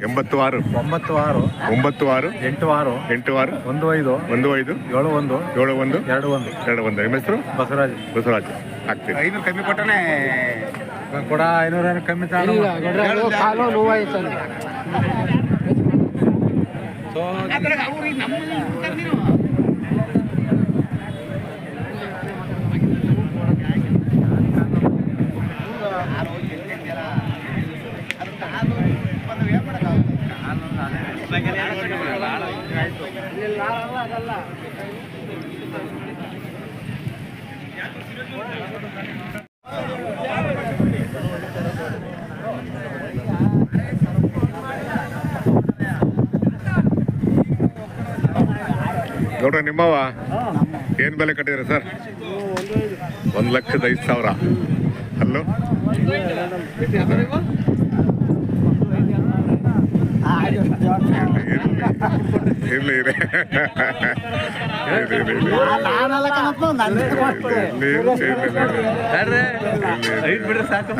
ಎಂಬತ್ತು ಆರು ಒಂಬತ್ತು ಆರು ಒಂಬತ್ತು ಆರು ಎಂಟು ಆರು ಎಂಟು ಆರು ಒಂದು ಐದು ಒಂದು ಐದು ಏಳು ಒಂದು ಏಳು ಒಂದು ಎರಡು ಒಂದು ಎರಡು ಒಂದು ನಿಮ್ಮ ಹೆಸರು ಬಸವರಾಜ್ ಬಸವರಾಜ್ ಆಗ್ತೀವಿ ಐನೂರು ಕಮ್ಮಿ ಕೊಟ್ಟನೆ ಕೂಡ ಐನೂರ ಏನು ಕಮ್ಮಿ ಕಾಲು ನೋಡ್ರ ನಿಮ್ಮವ ಏನ್ ಬೆಲೆ ಕಟ್ಟಿದ್ರೆ ಸರ್? ಒಂದು ಲಕ್ಷದ ಐದು ಸಾವಿರ. ಅಲ್ಲೋ? ಸಾಕು.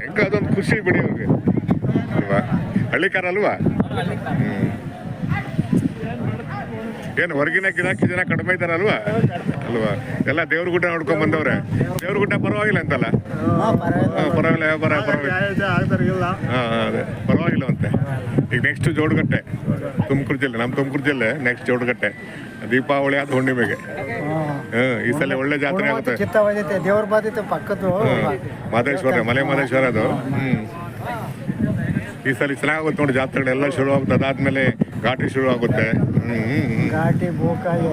ಹೆಂಗ ಅದೊಂದು ಖುಷಿ ಬಿಡಿ ಅವ್ರಿಗೆ. ಅಲ್ವಾ? ಹಳ್ಳಿಕಾರ ಅಲ್ವಾ? ಏನು ಹೊರಗಿನ ಗಿರಾಕಿ ಜನ ಕಡಿಮೆ ಇದ್ದಾರಲ್ವಾ ಅಲ್ವಾ? ಎಲ್ಲ ದೇವ್ರ ಗುಡ್ಡ ನೋಡ್ಕೊಂಡ್ ಬಂದವ್ರೆ. ದೇವ್ರ ಗುಡ್ಡ ಪರವಾಗಿಲ್ಲ ಅಂತಲ್ಲ? ಪರವಾಗಿಲ್ಲ. ವ್ಯಾಪಾರ ಪರವಾಗಿಲ್ಲ ಅದೇ. ಪರವಾಗಿಲ್ಲ ಅಂತೆ. ಈಗ ನೆಕ್ಸ್ಟ್ ಜೋಡುಗಟ್ಟೆ. ತುಮಕೂರು ಜಿಲ್ಲೆ ನಮ್ಮ ತುಮಕೂರು ಜಿಲ್ಲೆ ನೆಕ್ಸ್ಟ್ ಜೋಡುಗಟ್ಟೆ. ದೀಪಾವಳಿ ಆದ ಹುಣ್ಣಿಮೆಗೆ. ಹ್ಮ್ ಈ ಸಲ ಒಳ್ಳೆ ಜಾತ್ರೆ ಆಗುತ್ತೆ. ದೇವ್ರ ಪಕ್ಕದ್ದು. ಮಾದೇಶ್ವರ ಮಲೆ ಮಾದೇಶ್ವರ ಅದು. ಹ್ಮ್. ಈ ಸಲ ಚೆನ್ನಾಗುತ್ತೆ ನೋಡಿ ಜಾತ್ರೆಗಳೆಲ್ಲ ಶುರು ಆಗುತ್ತೆ ಅದಾದ್ಮೇಲೆ ಘಾಟಿ ಶುರು ಆಗುತ್ತೆ. ಘಾಟಿ ಬೂಕಾಯಿ.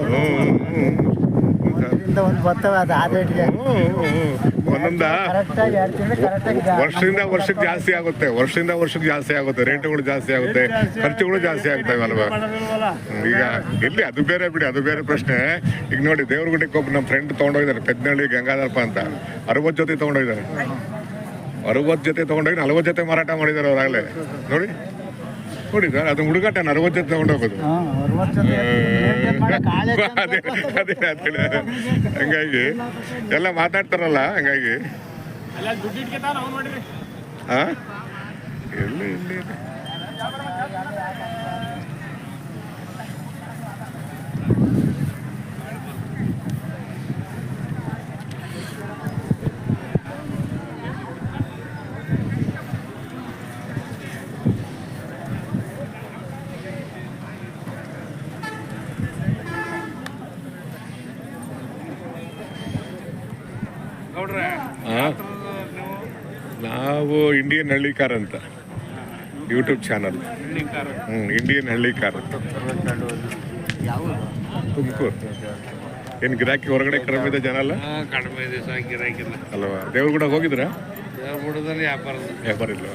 ಒಂದು ಬರ್ತವೆ ಅದು. ಒಂದೊಂದ ವರ್ಷದಿಂದ ವರ್ಷಕ್ಕೆ ಜಾಸ್ತಿ ಆಗುತ್ತೆ. ವರ್ಷದಿಂದ ವರ್ಷಕ್ಕೆ ಜಾಸ್ತಿ ಆಗುತ್ತೆ. ರೇಟುಗಳು ಜಾಸ್ತಿ ಆಗುತ್ತೆ. ಖರ್ಚುಗಳು ಜಾಸ್ತಿ ಆಗ್ತವೆ ಅಲ್ವಾ? ಈಗ ಇಲ್ಲಿ ಅದು ಬೇರೆ ಬಿಡಿ ಅದು ಬೇರೆ ಪ್ರಶ್ನೆ. ಈಗ ನೋಡಿ ದೇವ್ರಗುಡ್ಡಕ್ಕೆ ಒಬ್ಬ ನಮ್ಮ ಫ್ರೆಂಡ್ ತೊಗೊಂಡೋಗಿದ್ದಾರೆ. ಪೆದ್ನಳ್ಳಿ ಗಂಗಾಧರಪ್ಪ ಅಂತ ಅರವತ್ತು ಜೊತೆ ತೊಗೊಂಡೋಗಿದ್ದಾರೆ. ಅರವತ್ತು ಜೊತೆ ತೊಗೊಂಡೋಗಿ ನಲವತ್ ಜೊತೆ ಮಾರಾಟ ಮಾಡಿದ್ದಾರೆ ಅವರಾಗಲೇ. ನೋಡಿ. ನೋಡಿ ಸರ್ ಅದು ಹುಡುಗಾಟ ಅರವತ್ತು ತಗೊಂಡೋಗೋದು. ಅದೇ ಅದೇ ಅದೇ ಹಂಗಾಗಿ ಎಲ್ಲ ಮಾತಾಡ್ತಾರಲ್ಲ ಹಂಗಾಗಿ. ಹಾ? ಎಲ್ಲಿ ಇಲ್ಲಿ ನಾವು ಇಂಡಿಯನ್ ಹಳ್ಳಿಕಾರ್ ಅಂತ. YouTube channel hmm Indian Hallikar. Tumakuru. ಏನು ಗಿರಾಕಿ ಹೊರಗಡೆ ಕಡಿಮೆ ಇದೆ ಜನ ಅಲ್ಲ? ಕಡಿಮೆ ಗಿರಾಕಿಲ್ಲ ಅಲ್ವಾ? ದೇವ್ರ ಹೋಗಿದ್ರ? ವ್ಯಾಪಾರ ವ್ಯಾಪಾರ ಇಲ್ಲ.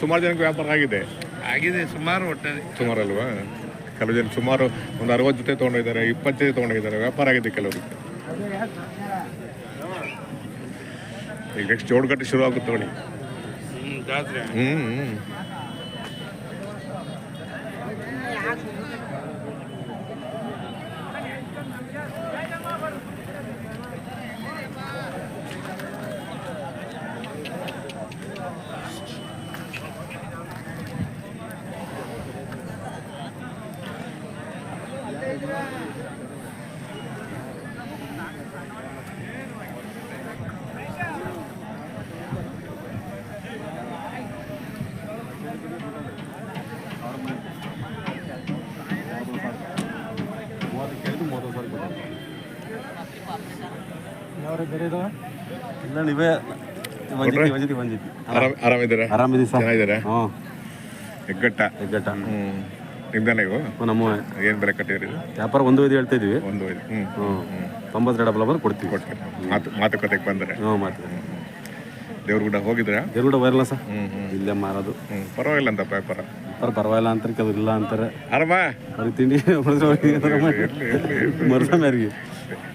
ಸುಮಾರು ಜನಕ್ಕೆ ವ್ಯಾಪಾರ ಆಗಿದೆ? ಆಗಿದೆ ಸುಮಾರು ಒಟ್ಟಾರೆ. ಸುಮಾರು ಅಲ್ವಾ? ಕೆಲವು ಜನ ಸುಮಾರು ಒಂದು ಅರವತ್ತು ಜೊತೆ ತೊಗೊಂಡಿದ್ದಾರೆ ಇಪ್ಪತ್ತೈದು ಜೊತೆ ತೊಗೊಂಡಿದ್ದಾರೆ ವ್ಯಾಪಾರ ಆಗಿದೆ ಕೆಲವರಿಗೆ. ಈಗ ನೆಕ್ಸ್ಟ್ ಜೋಡ್ಗಟ್ಟೆ ಶುರು ಆಗುತ್ತೆ ನೋಡಿ. ಹ್ಮ್ ಜಾತ್ರೆ. ಹ್ಮ್ ಹ್ಮ್. ಯಾವ ಬೇರೆ ಇದಾವೆ ಇಲ್ಲ ನೀವೇ ವಂಜಿತಿ ವಂಜಿತಿ ಒಂಜಿತಿ ಆರಾಮ್ ಆರಾಮಿದ್ದೀರಾ? ಆರಾಮಿದ್ದೀವಿ ಸರ್. ಚೆನ್ನಾಗಿದ್ದೀರಾ? ಹ್ಞೂ ಹೆಗ್ಗಟ್ಟ? ಹೆಗ್ಗಟ್ಟ. ಹ್ಞೂ ನಿಮ್ದಾನೆ ಇವು ನಮ್ಮ ಏನು ಬೆಲೆ ಕಟ್ಟಿದ್ರಿ ಇದು? ವ್ಯಾಪಾರ ಒಂದು ಐದು ಹೇಳ್ತಾ ಇದೀವಿ ಒಂದು ಐದು ಹ್ಞೂ ಹ್ಞೂ ತೊಂಬತ್ತೆರಡು ಡಬಲ್ ಅವರ್ ಕೊಡ್ತೀವಿ. ಮಾತುಕತೆ ಮಾತು ಮಾತುಕತೆಗೆ ಬಂದರೆ? ಹ್ಞೂ ಮಾತು ದೇವ್ರ ಗುಡ್ಡ ಹೋಗಿದ್ರಾ? ದೇವ್ರ ಬರಲ್ಲ ಸರ್. ಇಲ್ಲೇ ಮಾರೋದು. ಪರವಾಗಿಲ್ಲ ಅಂತ ವ್ಯಾಪಾರ? ಅವ್ರು ಪರವಾಗಿಲ್ಲ ಅಂತಾರೆ ಕೆಲವ್ರು ಇಲ್ಲ ಅಂತಾರೆ. ಆರಾಮ? ಅವ್ರಿಗೆ ತಿಂಡಿ ಇರ್ಲಿ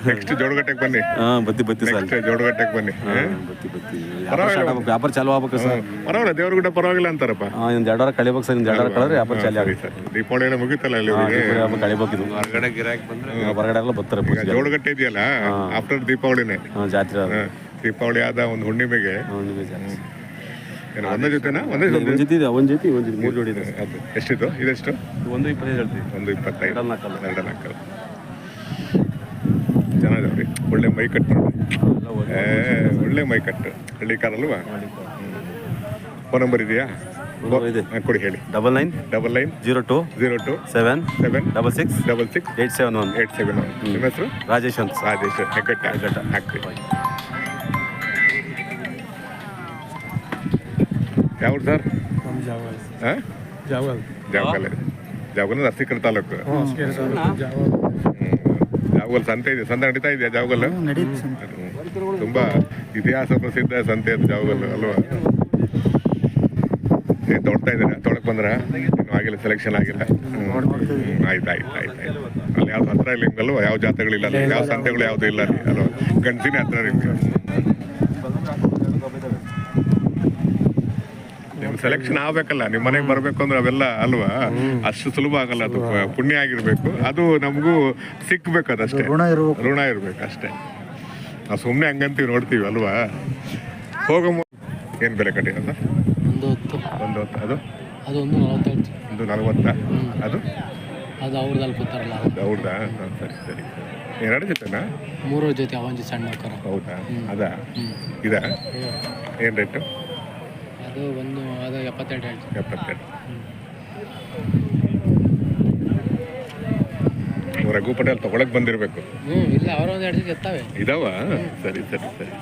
ನೆಕ್ಸ್ಟ್ ಜೋಡಗಟ್ಟೆಗೆ ಬನ್ನಿ. ಹಾ ಬತ್ತಿ ಬತ್ತಿ ಸರ್ ನೆಕ್ಸ್ಟ್ ಜೋಡಗಟ್ಟೆಗೆ ಬನ್ನಿ. ಹಾ, ಬತ್ತಿ ಬತ್ತಿ. ವ್ಯಾಪಾರ ಪರವಾಗಿಲ್ಲ. ಆಗ್ಬೇಕು ವ್ಯಾಪಾರ ಚಾಲು ಆಗ್ಬೇಕು ಸರ್. ಪರವಾಗಿಲ್ಲ ದೇವ್ರಗುಡ್ಡ ಪರವಾಗಿಲ್ಲ ಅಂತಾರಪ್ಪ. ಹಾ ಒಂದು ಎರಡು ವಾರ ಕಳಿಬೇಕು ಸರ್ ಒಂದು ಎರಡು ವಾರ ಕಳೆದ್ರೆ ವ್ಯಾಪಾರ ಚಾಲು ಸರಿ ಆಗುತ್ತೆ ದೀಪಾವಳಿ ಏನೋ ಮುಗಿತಲ್ಲ ಅಲ್ಲಿ ಹಾ, ಊರಿಗೆ? ಕಳಿಬೇಕು ಇದು. ಹೊರಗಡೆ ಗಿರಾಕಿ ಬಂದ್ರೆ ಹಾ, ಹೊರಗಡೆ ಎಲ್ಲ ಬರ್ತಾರೆ. ಜೋಡಗಟ್ಟೆ ಇದೆಯಲ್ಲ ಆಫ್ಟರ್ ದೀಪಾವಳಿನೇ. ಹಾ, ಜಾತ್ರೆ ಅದು. ಹಾ, ದೀಪಾವಳಿ ಆದ ಒಂದು ಹುಣ್ಣಿಮೆಗೆ. ಹಾ, ನಿಮಗೆ ಜಾತ್ರೆ. ಏನು ಒಂದೇ ಜೊತೆನಾ? ಒಂದೇ ಜೊತೆ? ಒಂದ್ ಜೊತೆ ಇದೆ ಒಂದ್ ಜೊತೆ ಒಂದ್ ಜೊತೆ ಮೂರು ಜೋಡಿ ಇದೆ. ಸರ್. ಅದು. ಎಷ್ಟಿತ್ತು ಇದೆಷ್ಟು? ಒಂದು ಇಪ್ಪತ್ತೈದು ಹೇಳ್ತೀವಿ. ಒಂದು ಇಪ್ಪತ್ತೈದು. ಎರಡಲ್ಲ ನಾಲ್ಕಲ್ಲ. ಎರಡು ನಾಲ್ಕಲ್ಲ ಚೆನ್ನಾಗಿದಾವ್ರಿ ಒಳ್ಳೆ ಮೈ ಕಟ್ಟು. ನೋಡಿ ಎಲ್ಲ ಒಂದು- ಏ, ಒಳ್ಳೆ ಮೈ ಕಟ್ಟು. ಹಳ್ಳಿ ಕಾರಲ್ವಾ ಫೋನ್ ನಂಬರ್ ಇದೆಯಾ? ಇದೆ. ಕೊಡಿ ಹೇಳಿ. Double nine double nine zero two zero two seven seven double six double six eight seven one. Eight seven one. ನಿಮ್ಮ ಹೆಸರು? ರಾಜೇಶ್ ಅಂತ. ರಾಜೇಶ್ ಹೆಗ್ಗಟ್ಟ. ಹೆಗ್ಗಟ್ಟ. ಹಾಕ್ರಿ. ಯಾವ್ದು ಸರ್? ಹಾಂ? ಜಾವಲ್ ಜಾವಗಲ್ ಜಾವಗಲ್ ನರಸೀಕರ ತಾಲೂಕು. ಜಾವಗಲ್ ಸಂತೆ ಇದೆ. ಸಂತೆ ನಡೀತಾ ಇದೆಯಾ ಜಾವಗಲ್ ತುಂಬಾ ಇತಿಹಾಸ ಪ್ರಸಿದ್ಧ ಸಂತೆ ಅದು ಜಾವಗಲ್ ಅಲ್ವಾ? ತೊಡ್ತಾ ಇದ್ದಾರೆ? ತೊಳಕ್ ಬಂದ್ರ? ಇನ್ನು ಆಗಿಲ್ಲ ಸೆಲೆಕ್ಷನ್ ಆಗಿಲ್ಲ. ಆಯ್ತು ಆಯ್ತು ಅಲ್ಲಿ ಯಾವ್ದು ಹತ್ರ ಇಲ್ಲ ನಿಮ್ಗಲ್ವಾ? ಯಾವ ಜಾತ್ರೆಗಳಿಲ್ಲ ಯಾವ ಸಂತೆಗಳು ಯಾವ್ದು ಇಲ್ಲ ಅಲ್ವಾ? ಗಂಡಸಿನ ಹತ್ರ ನಿಮ್ಗೆ. ಸೆಲೆಕ್ಷನ್ ಆಗ್ಬೇಕಲ್ಲ. ನಿಮ್ಮ ಮನೆಗೆ ಬರಬೇಕು ಅಂದ್ರೆ ಅವೆಲ್ಲ ಅಲ್ವಾ? ಅಷ್ಟು ಸುಲಭ ಆಗಲ್ಲ ಅದು. ಪುಣ್ಯ ಆಗಿರ್ಬೇಕು. ಅದು ನಮಗೂ ಸಿಕ್ಬೇಕು ಅದಷ್ಟೇ ಋಣ ಇರ್ಬೇಕು. ಋಣ ಇರಬೇಕು ಅಷ್ಟೇ ನಾವು ಸುಮ್ಮನೆ ಹಂಗಂತೀವಿ ನೋಡ್ತೀವಿ ಅಲ್ವಾ? ಹೋಗೋ ಮು- ಏನ್ ಬೆಲೆ ಕಟ್ಟಿ ಒಂದು ಹೊತ್ತು. ಒಂದು ಹೊತ್ತು. ಅದು? ಅದು ಒಂದು ನಲವತ್ತೈದು. ಒಂದು ನಲವತ್ತ. ಅದು? ಅದು ಅವ್ರದಲ್ಲಿ ಕೂತಾರಲ್ಲ ಅವ್ರದ್ದಾ? ಹಾ, ಸರಿ ಸರಿ ಎರಡು ಜೊತೆನಾ? ಮೂರು ಜೊತೆ ಅವನ ಸಣ್ಣ ಹೌದಾ? ಅದ? ಇದ? ಏನು ರೇಟು? ಅದು ಒಂದು ಅದು ಎಪ್ಪತ್ತೆರಡು ಹೇಳ್ತೀನಿ. ಎಪ್ಪತ್ತೆರಡು. ರಘು ಪಟೇಲ್ ತಗೊಳಕ್ ಬಂದಿರಬೇಕು. ಹ್ಞೂ ಇಲ್ಲ ಅವರ ಒಂದು ಎರಡು ಎತ್ತಾವೆ ಇದಾವ? ಸರಿ ಸರಿ ಸರಿ.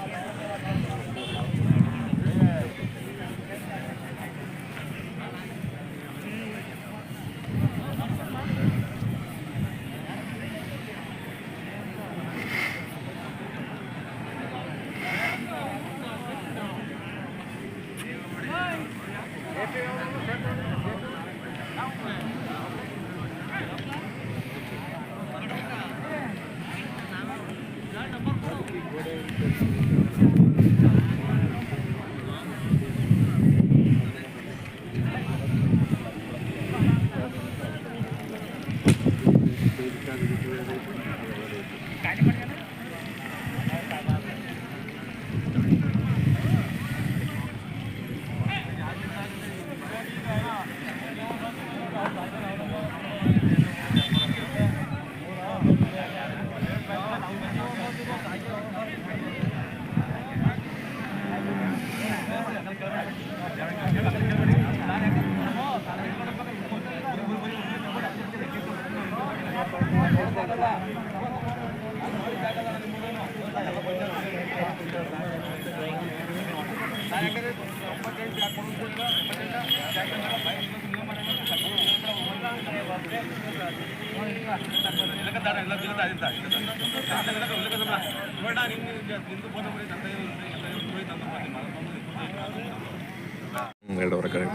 ಎರಡೂವರೆ ಕಡೆ.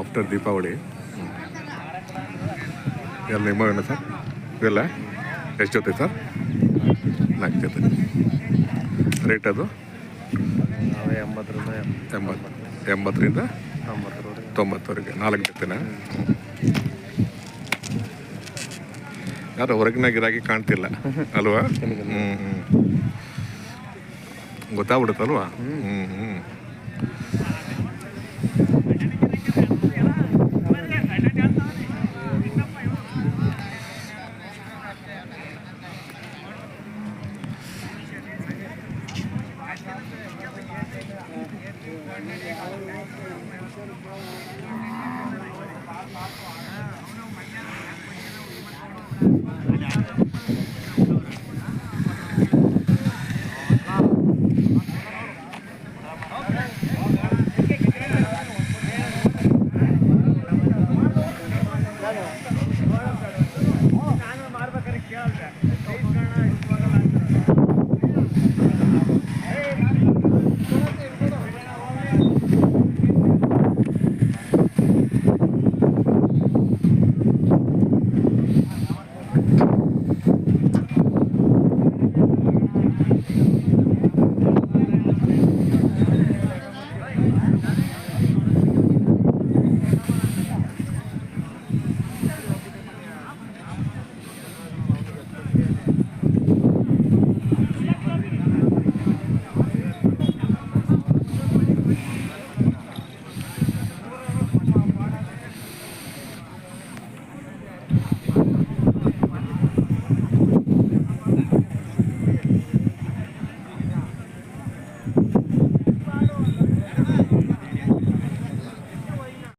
ಆಫ್ಟರ್ ದೀಪಾವಳಿ ಎಲ್ಲ ನಿಮ್ಮವೇನ ಸರ್? ಇದೆಲ್ಲ ಎಷ್ಟು ಜೊತೆ ಸರ್? ನಾಲ್ಕು ಜೊತೆ. ರೇಟ್ ಅದು? ಎಂಬತ್ತರಿಂದ ಎಂಬತ್ತು ಎಂಬತ್ತರಿಂದ? ತೊಂಬತ್ತರವರೆಗೆ ಹತ್ತೊಂಬತ್ತವರೆಗೆ ನಾಲ್ಕು ಜೊತೆನ. ಯಾರು ಹೊರಗಿನ ಗಿರಾಕಿ ಕಾಣ್ತಿಲ್ಲ ಅಲ್ವಾ? ಹ್ಞೂ ಹ್ಞೂ ಗೊತ್ತಾಗ್ಬಿಡುತ್ತಲ್ವಾ? ಹ್ಞೂ ಹ್ಞೂ Thank. Gracias.